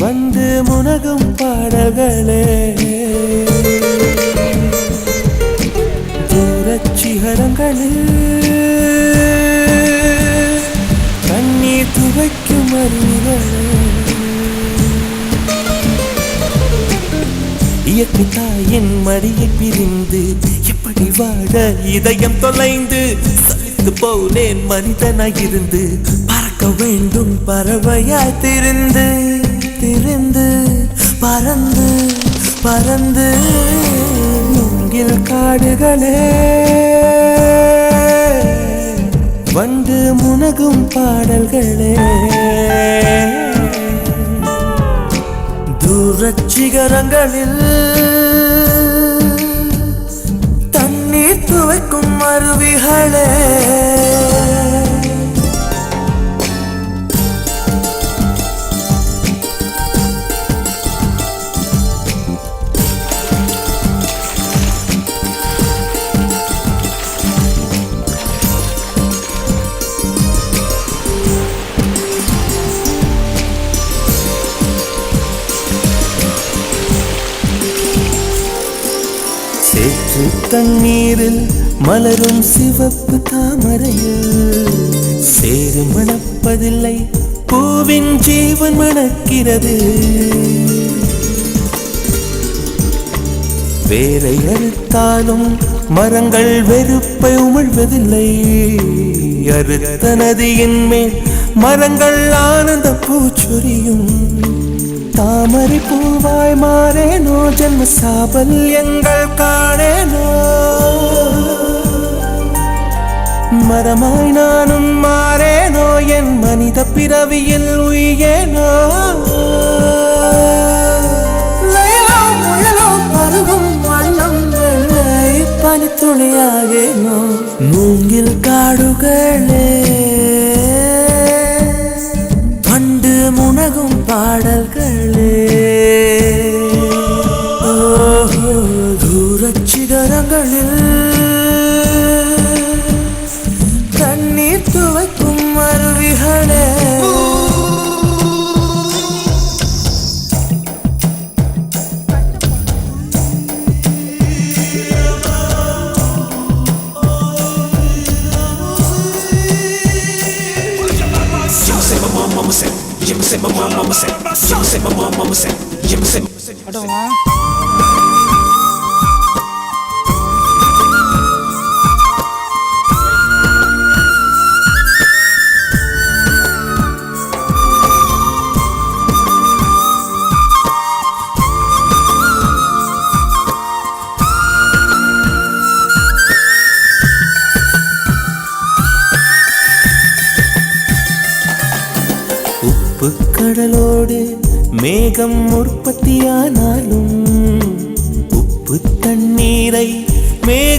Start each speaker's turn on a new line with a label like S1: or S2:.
S1: வந்து முனகும் பாடல்களே. தூரச்சிகரங்களில் கண்ணீர் துவைக்கும் அருவிகளே. இயற்கை தாயின் மடியை பிரிந்து எப்படி வாழ இதயம் தொலைந்து சலித்து போனேன் மனிதனாயிருந்து இருந்து வேண்டும். பறவையாய் திரிந்து திரிந்து பறந்து பறந்து மூங்கில் காடுகளே. வந்து முனகும் பாடல்களே. தூரச் சிகரங்களில் தண்ணீர் துவைக்கும் அருவிகளே. சேற்று தண்ணீரில் மலரும் சிவப்பு தாமரையில் சேறு மணப்பதில்லை பூவின் ஜீவன் மணக்கிறது. வேலை அறுத்தாலும் மரங்கள் வெறுப்பை உமிழ்வதில்லை. அறுத்த நதியின் மேல் மரங்கள் ஆனந்த பூச்சொரியும். தாமரை பூவாய் மாறேனோ? ஜென்ம சாபல்யங்கள் காணேனோ? மரமாய் நானும் மாறேனோ? என் மனித பிறவியில் உயேனோ லயலோ முயலோ கண்களில் கண்ணீர் துவைக்கும் அருவிகளே
S2: say my mom, mama said. You say my mom, mama said. You say my mama said. You say.
S1: கடலோடு மேகம் உற்பத்தியானாலும் உப்பு தண்ணீரை மேகம்